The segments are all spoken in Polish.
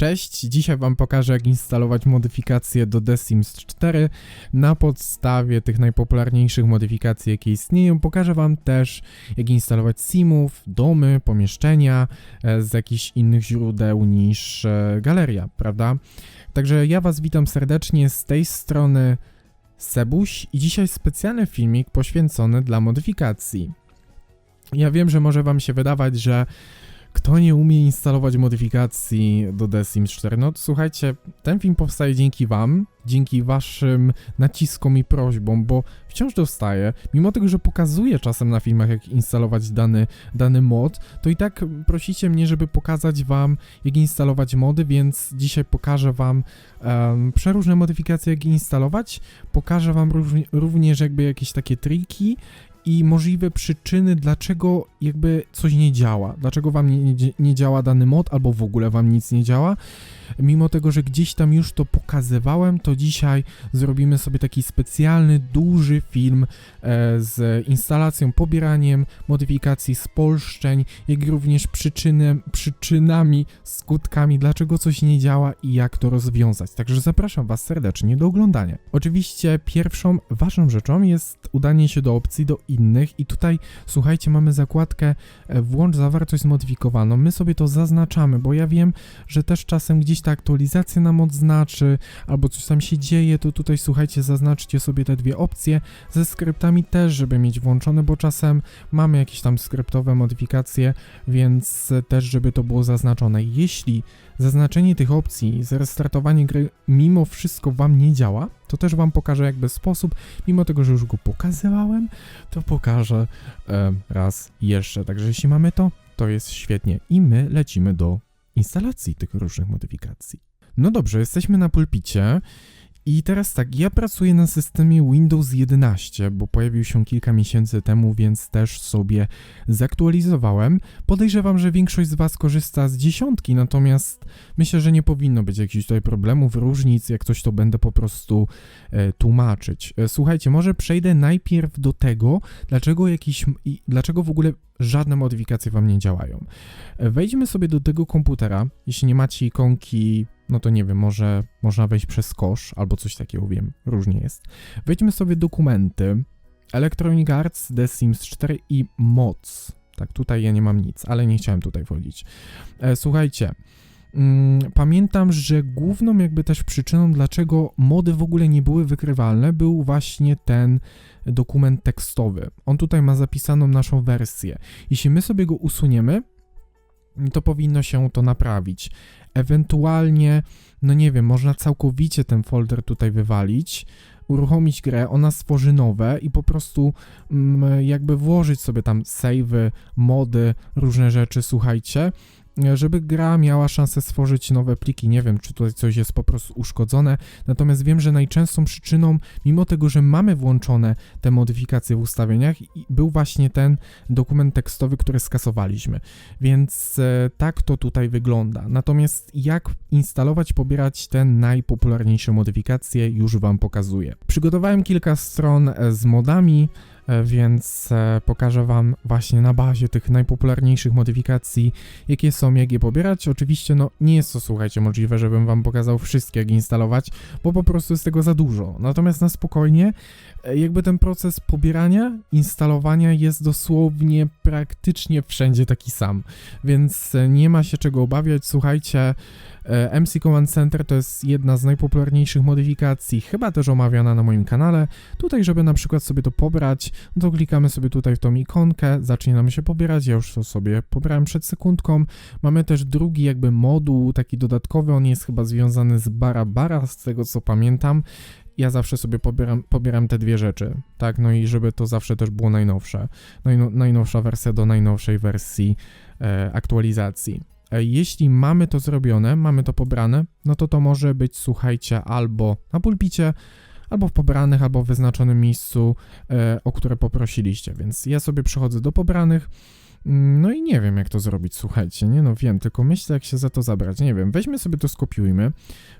Cześć, dzisiaj Wam pokażę jak instalować modyfikacje do The Sims 4 na podstawie tych najpopularniejszych modyfikacji jakie istnieją. Pokażę Wam też jak instalować simów, domy, pomieszczenia e, z jakichś innych źródeł niż e, galeria, prawda? Także ja Was witam serdecznie z tej strony Sebuś i dzisiaj specjalny filmik poświęcony dla modyfikacji. Ja wiem, że może Wam się wydawać, że kto nie umie instalować modyfikacji do The Sims 4? No słuchajcie, ten film powstaje dzięki wam, dzięki waszym naciskom i prośbom, bo wciąż dostaję, mimo tego, że pokazuję czasem na filmach, jak instalować dany, dany mod, to i tak prosicie mnie, żeby pokazać wam, jak instalować mody, więc dzisiaj pokażę wam um, przeróżne modyfikacje, jak instalować, pokażę wam również jakby jakieś takie triki, i możliwe przyczyny, dlaczego jakby coś nie działa, dlaczego wam nie, nie, działa dany mod, albo w ogóle wam nic nie działa. Mimo tego, że gdzieś tam już to pokazywałem, to dzisiaj zrobimy sobie taki specjalny, duży film e, z instalacją, pobieraniem modyfikacji, spolszczeń, jak również przyczyny, przyczynami, skutkami, dlaczego coś nie działa i jak to rozwiązać. Także zapraszam Was serdecznie do oglądania. Oczywiście pierwszą ważną rzeczą jest udanie się do opcji do innych i tutaj słuchajcie, mamy zakładkę e, włącz zawartość zmodyfikowaną. My sobie to zaznaczamy, bo ja wiem, że też czasem gdzieś ta aktualizacja nam odznaczy, albo coś tam się dzieje, to tutaj słuchajcie, zaznaczcie sobie te dwie opcje. Ze skryptami też, żeby mieć włączone, bo czasem mamy jakieś tam skryptowe modyfikacje, więc też, żeby to było zaznaczone. Jeśli zaznaczenie tych opcji, zrestartowanie gry mimo wszystko Wam nie działa, to też Wam pokażę jakby sposób, mimo tego, że już go pokazywałem, to pokażę raz jeszcze. Także jeśli mamy to, to jest świetnie i my lecimy do instalacji tych różnych modyfikacji. No dobrze, jesteśmy na pulpicie i teraz tak, ja pracuję na systemie Windows 11, bo pojawił się kilka miesięcy temu, więc też sobie zaktualizowałem. Podejrzewam, że większość z Was korzysta z dziesiątki, natomiast myślę, że nie powinno być jakichś tutaj problemów, różnic, jak coś to będę po prostu e, tłumaczyć. E, słuchajcie, może przejdę najpierw do tego, dlaczego jakiś, dlaczego w ogóle żadne modyfikacje Wam nie działają. Wejdźmy sobie do tego komputera, jeśli nie macie ikonki no to nie wiem, może można wejść przez kosz albo coś takiego, wiem, różnie jest. Wejdźmy sobie dokumenty, Electronic Arts, The Sims 4 i Mods. Tak, tutaj ja nie mam nic, ale nie chciałem tutaj wchodzić. E, słuchajcie, pamiętam, że główną jakby też przyczyną, dlaczego mody w ogóle nie były wykrywalne, był właśnie ten dokument tekstowy. On tutaj ma zapisaną naszą wersję. Jeśli my sobie go usuniemy, to powinno się to naprawić. Ewentualnie, no nie wiem, można całkowicie ten folder tutaj wywalić, uruchomić grę, ona stworzy nowe i po prostu mm, jakby włożyć sobie tam savey, mody, różne rzeczy, słuchajcie, żeby gra miała szansę stworzyć nowe pliki. Nie wiem, czy tutaj coś jest po prostu uszkodzone, natomiast wiem, że najczęstszą przyczyną, mimo tego, że mamy włączone te modyfikacje w ustawieniach, był właśnie ten dokument tekstowy, który skasowaliśmy. Więc e, tak to tutaj wygląda. Natomiast jak instalować, pobierać te najpopularniejsze modyfikacje, już Wam pokazuję. Przygotowałem kilka stron e, z modami, E, więc e, pokażę Wam właśnie na bazie tych najpopularniejszych modyfikacji, jakie są, jak je pobierać. Oczywiście, no nie jest to, słuchajcie, możliwe, żebym Wam pokazał wszystkie, jak instalować, bo po prostu jest tego za dużo. Natomiast na spokojnie, e, jakby ten proces pobierania, instalowania jest dosłownie praktycznie wszędzie taki sam, więc nie ma się czego obawiać. Słuchajcie, E, MC Command Center to jest jedna z najpopularniejszych modyfikacji, chyba też omawiana na moim kanale. Tutaj, żeby na przykład sobie to pobrać, no to klikamy sobie tutaj w tą ikonkę, zacznie nam się pobierać, ja już to sobie pobrałem przed sekundką. Mamy też drugi jakby moduł, taki dodatkowy, on jest chyba związany z Barabara, z tego co pamiętam ja zawsze sobie pobieram, pobieram te dwie rzeczy, tak, no i żeby to zawsze też było najnowsze, Najno, najnowsza wersja do najnowszej wersji e, aktualizacji. E, jeśli mamy to zrobione, mamy to pobrane, no to to może być, słuchajcie, albo na pulpicie, albo w pobranych, albo w wyznaczonym miejscu, e, o które poprosiliście. Więc ja sobie przechodzę do pobranych. Mm, no i nie wiem, jak to zrobić, słuchajcie, nie no wiem, tylko myślę, jak się za to zabrać, nie wiem, weźmy sobie to, skopiujmy,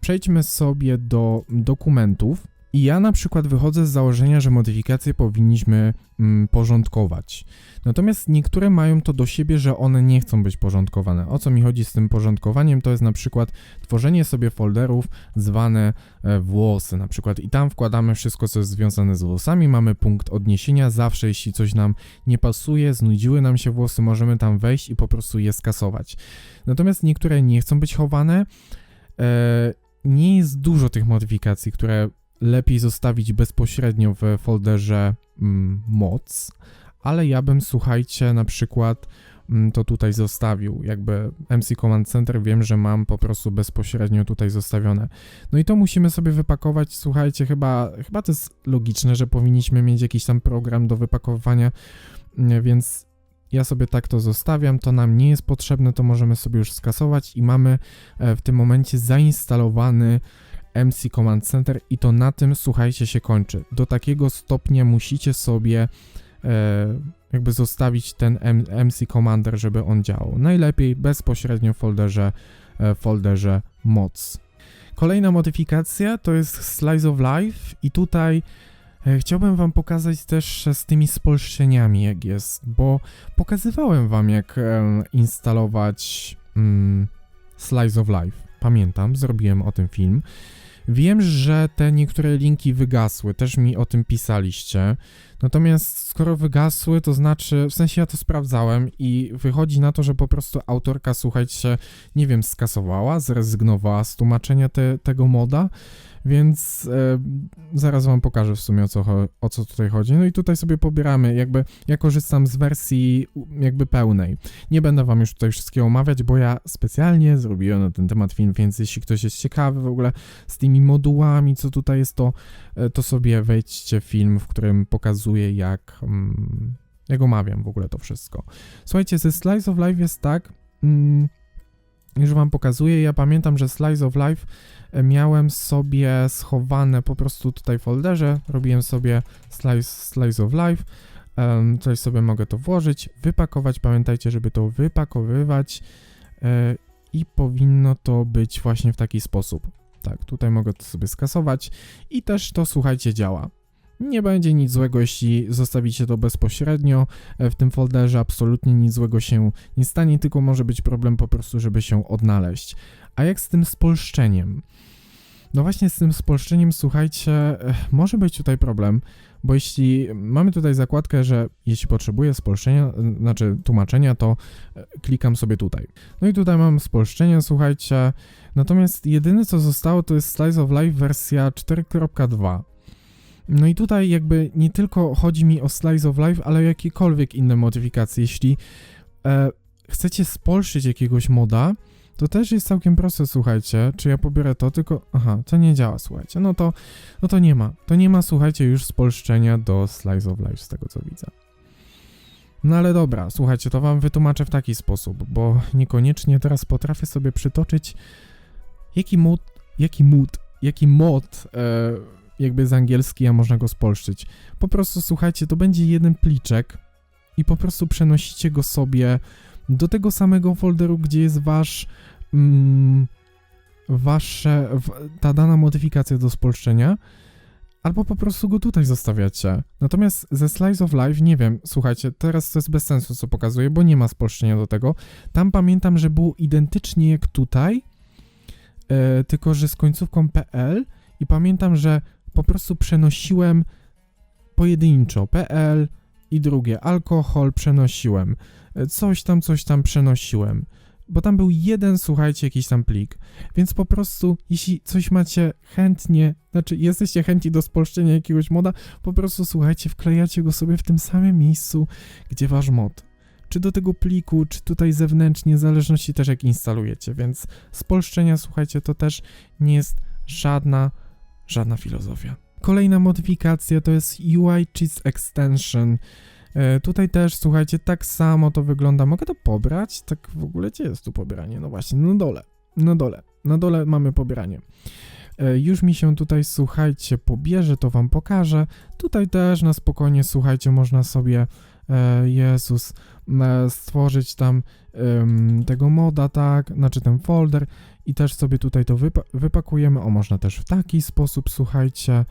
przejdźmy sobie do dokumentów, I ja na przykład wychodzę z założenia, że modyfikacje powinniśmy mm, porządkować. Natomiast niektóre mają to do siebie, że one nie chcą być porządkowane. O co mi chodzi z tym porządkowaniem? To jest na przykład tworzenie sobie folderów zwane e, włosy na przykład i tam wkładamy wszystko, co jest związane z włosami, mamy punkt odniesienia, zawsze jeśli coś nam nie pasuje, znudziły nam się włosy, możemy tam wejść i po prostu je skasować. Natomiast niektóre nie chcą być chowane. E, nie jest dużo tych modyfikacji, które lepiej zostawić bezpośrednio w folderze mm, moc, ale ja bym, słuchajcie, na przykład mm, to tutaj zostawił. Jakby MC Command Center wiem, że mam po prostu bezpośrednio tutaj zostawione. No i to musimy sobie wypakować. Słuchajcie, chyba, chyba to jest logiczne, że powinniśmy mieć jakiś tam program do wypakowywania, mm, więc ja sobie tak to zostawiam, to nam nie jest potrzebne, to możemy sobie już skasować i mamy e, w tym momencie zainstalowany MC Command Center i to na tym, słuchajcie, się kończy. Do takiego stopnia musicie sobie e, jakby zostawić ten M MC Commander, żeby on działał. Najlepiej bezpośrednio w folderze, e, folderze moc. Kolejna modyfikacja to jest Slice of Life i tutaj e, chciałbym wam pokazać też z tymi spolszczeniami jak jest, bo pokazywałem wam jak e, instalować mm, Slice of Life. Pamiętam, zrobiłem o tym film. Wiem, że te niektóre linki wygasły, też mi o tym pisaliście. Natomiast skoro wygasły, to znaczy, w sensie ja to sprawdzałem i wychodzi na to, że po prostu autorka, słuchajcie, nie wiem, skasowała, zrezygnowała z tłumaczenia te, tego moda, więc e, zaraz wam pokażę w sumie o co, o co tutaj chodzi. No i tutaj sobie pobieramy, jakby ja korzystam z wersji jakby pełnej. Nie będę wam już tutaj wszystkiego omawiać, bo ja specjalnie zrobiłem na ten temat film, więc jeśli ktoś jest ciekawy w ogóle z tymi modułami, co tutaj jest, to, e, to sobie wejdźcie w film, w którym pokazuję jak, mm, jak omawiam w ogóle to wszystko. Słuchajcie, ze Slice of Life jest tak... Mm, już wam pokazuję, ja pamiętam, że Slice of Life e, miałem sobie schowane po prostu tutaj w folderze, robiłem sobie Slice, slice of Life, um, coś sobie mogę to włożyć, wypakować, pamiętajcie, żeby to wypakowywać e, i powinno to być właśnie w taki sposób. Tak, tutaj mogę to sobie skasować i też to, słuchajcie, działa. Nie będzie nic złego, jeśli zostawicie to bezpośrednio e, w tym folderze, absolutnie nic złego się nie stanie, tylko może być problem po prostu, żeby się odnaleźć. A jak z tym spolszczeniem? No właśnie z tym spolszczeniem, słuchajcie, e, może być tutaj problem, bo jeśli mamy tutaj zakładkę, że jeśli potrzebuję spolszczenia, e, znaczy tłumaczenia, to klikam sobie tutaj. No i tutaj mam spolszczenie, słuchajcie, natomiast jedyne co zostało to jest Slice of Life wersja 4.2. No i tutaj jakby nie tylko chodzi mi o Slice of Life, ale jakiekolwiek inne modyfikacje. Jeśli e, chcecie spolszyć jakiegoś moda, to też jest całkiem proste, słuchajcie, czy ja pobiorę to, tylko, aha, to nie działa, słuchajcie, no to, no to nie ma, to nie ma, słuchajcie, już spolszczenia do Slice of Life, z tego co widzę. No ale dobra, słuchajcie, to wam wytłumaczę w taki sposób, bo niekoniecznie teraz potrafię sobie przytoczyć, jaki mod, jaki mod, jaki mod e, jakby z angielski, a można go spolszczyć. Po prostu słuchajcie, to będzie jeden pliczek i po prostu przenosicie go sobie do tego samego folderu, gdzie jest wasz mm, wasze, ta dana modyfikacja do spolszczenia, albo po prostu go tutaj zostawiacie. Natomiast ze Slice of Life, nie wiem, słuchajcie, teraz to jest bez sensu, co pokazuję, bo nie ma spolszczenia do tego. Tam pamiętam, że było identycznie jak tutaj, e, tylko że z końcówką PL i pamiętam, że po prostu przenosiłem pojedynczo PL i drugie alkohol przenosiłem, coś tam, coś tam przenosiłem. Bo tam był jeden, słuchajcie, jakiś tam plik. Więc po prostu, jeśli coś macie chętnie, znaczy jesteście chętni do spolszczenia jakiegoś moda, po prostu słuchajcie, wklejacie go sobie w tym samym miejscu, gdzie wasz mod. Czy do tego pliku, czy tutaj zewnętrznie, w zależności też jak instalujecie. Więc spolszczenia, słuchajcie, to też nie jest żadna Żadna filozofia. Kolejna modyfikacja to jest UI Cheese Extension. E, tutaj też, słuchajcie, tak samo to wygląda. Mogę to pobrać? Tak w ogóle gdzie jest tu pobieranie? No właśnie, na dole. Na dole. Na dole mamy pobieranie. E, już mi się tutaj, słuchajcie, pobierze, to wam pokażę. Tutaj też na spokojnie, słuchajcie, można sobie, e, Jezus, stworzyć tam tego moda, tak, znaczy ten folder i też sobie tutaj to wypa- wypakujemy. O, można też w taki sposób, słuchajcie,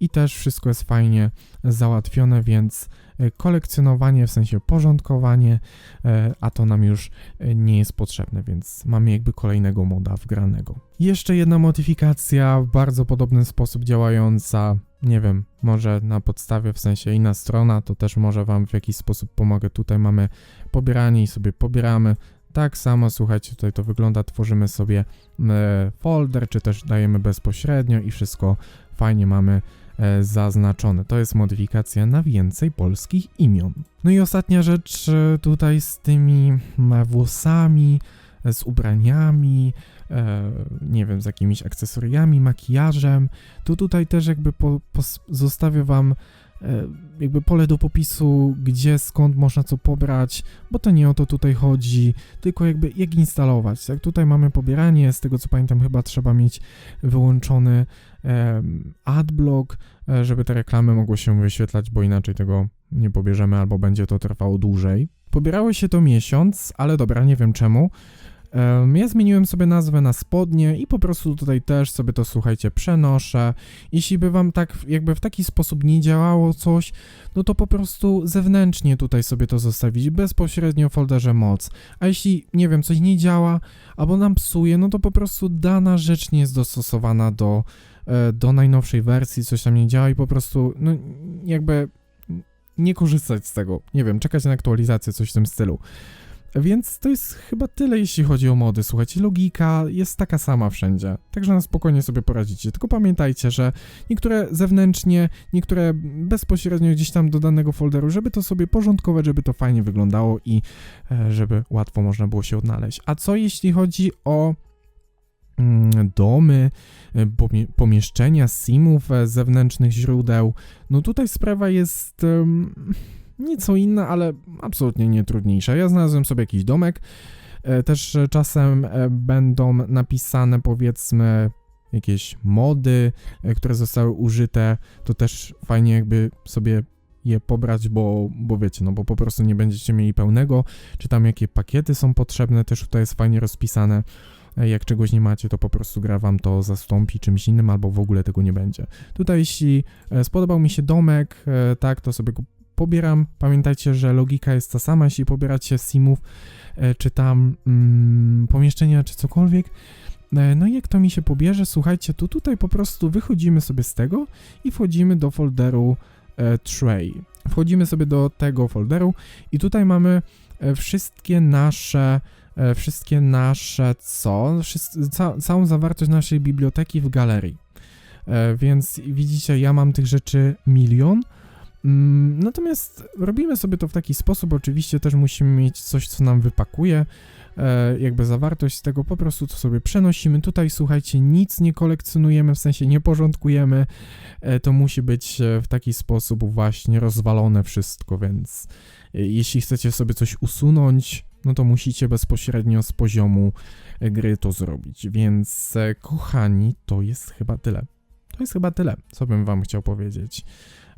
i też wszystko jest fajnie załatwione, więc e, kolekcjonowanie, w sensie porządkowanie, e, a to nam już e, nie jest potrzebne, więc mamy jakby kolejnego moda wgranego. Jeszcze jedna modyfikacja w bardzo podobny sposób działająca, nie wiem, może na podstawie, w sensie inna strona, to też może Wam w jakiś sposób pomogę. Tutaj mamy pobieranie i sobie pobieramy. Tak samo, słuchajcie, tutaj to wygląda, tworzymy sobie e, folder, czy też dajemy bezpośrednio i wszystko fajnie mamy e, zaznaczone. To jest modyfikacja na więcej polskich imion. No i ostatnia rzecz e, tutaj z tymi włosami, z ubraniami, nie wiem, z jakimiś akcesoriami, makijażem, to tutaj też jakby po, pos- zostawię wam jakby pole do popisu, gdzie, skąd można co pobrać, bo to nie o to tutaj chodzi, tylko jakby jak instalować. Tak, tutaj mamy pobieranie, z tego co pamiętam chyba trzeba mieć wyłączony adblock, e, żeby te reklamy mogły się wyświetlać, bo inaczej tego nie pobierzemy albo będzie to trwało dłużej. Pobierało się to miesiąc, ale dobra, nie wiem czemu. Ja zmieniłem sobie nazwę na spodnie i po prostu tutaj też sobie to słuchajcie przenoszę. Jeśli by wam tak jakby w taki sposób nie działało coś, no to po prostu zewnętrznie tutaj sobie to zostawić bezpośrednio w folderze moc. A jeśli nie wiem, coś nie działa albo nam psuje, no to po prostu dana rzecz nie jest dostosowana do, e, do najnowszej wersji, coś tam nie działa i po prostu no jakby nie korzystać z tego. Nie wiem, czekać na aktualizację, coś w tym stylu. Więc to jest chyba tyle, jeśli chodzi o mody. Słuchajcie, logika jest taka sama wszędzie, także na spokojnie sobie poradzicie. Tylko pamiętajcie, że niektóre zewnętrznie, niektóre bezpośrednio gdzieś tam do danego folderu, żeby to sobie porządkować, żeby to fajnie wyglądało i e, żeby łatwo można było się odnaleźć. A co jeśli chodzi o mm, domy, e, pomie- pomieszczenia simów e, zewnętrznych źródeł, no tutaj sprawa jest nieco inna, ale absolutnie nie trudniejsza. Ja znalazłem sobie jakiś domek, e, też e, czasem e, będą napisane powiedzmy jakieś mody, które zostały użyte, to też fajnie jakby sobie je pobrać, bo, bo wiecie, no bo po prostu nie będziecie mieli pełnego, czy tam jakie pakiety są potrzebne, też tutaj jest fajnie rozpisane. Jak czegoś nie macie, to po prostu gra wam to zastąpi czymś innym, albo w ogóle tego nie będzie. Tutaj, jeśli spodobał mi się domek, tak, to sobie pobieram. Pamiętajcie, że logika jest ta sama, jeśli pobieracie simów, e, czy tam mm, pomieszczenia, czy cokolwiek. E, No i jak to mi się pobierze, słuchajcie, to tutaj po prostu wychodzimy sobie z tego i wchodzimy do folderu e, tray. Wchodzimy sobie do tego folderu i tutaj mamy e, wszystkie nasze e, wszystkie nasze co? Wszys- ca- całą zawartość naszej biblioteki w galerii. E, Więc widzicie, ja mam tych rzeczy milion. Mm, Natomiast robimy sobie to w taki sposób, oczywiście też musimy mieć coś, co nam wypakuje, e, jakby zawartość z tego, po prostu to sobie przenosimy. Tutaj słuchajcie, nic nie kolekcjonujemy, w sensie nie porządkujemy, e, to musi być e, w taki sposób właśnie rozwalone wszystko, więc jeśli chcecie sobie coś usunąć, no to musicie bezpośrednio z poziomu gry to zrobić, więc kochani, to jest chyba tyle. To jest chyba tyle, co bym wam chciał powiedzieć.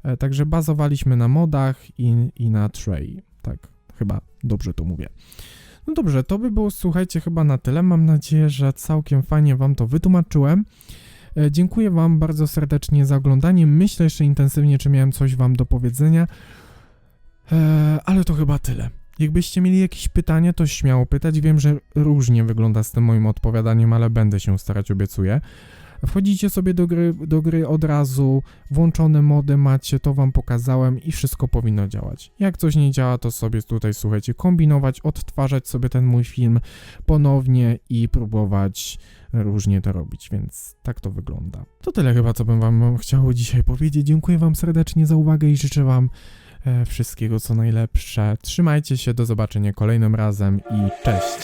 E, Także bazowaliśmy na modach i, i na tray. Tak, chyba dobrze to mówię. No dobrze, to by było, słuchajcie, chyba na tyle. Mam nadzieję, że całkiem fajnie Wam to wytłumaczyłem. E, Dziękuję Wam bardzo serdecznie za oglądanie. Myślę jeszcze intensywnie, czy miałem coś Wam do powiedzenia. E, ale to chyba tyle. Jakbyście mieli jakieś pytania, to śmiało pytać. Wiem, że różnie wygląda z tym moim odpowiadaniem, ale będę się starać, obiecuję. Wchodzicie sobie do gry, do gry od razu, włączone mody macie, to wam pokazałem i wszystko powinno działać. Jak coś nie działa, to sobie tutaj słuchajcie, kombinować, odtwarzać sobie ten mój film ponownie i próbować różnie to robić, więc tak to wygląda. To tyle chyba, co bym wam chciał dzisiaj powiedzieć. Dziękuję wam serdecznie za uwagę i życzę wam e, wszystkiego co najlepsze. Trzymajcie się, do zobaczenia kolejnym razem i cześć!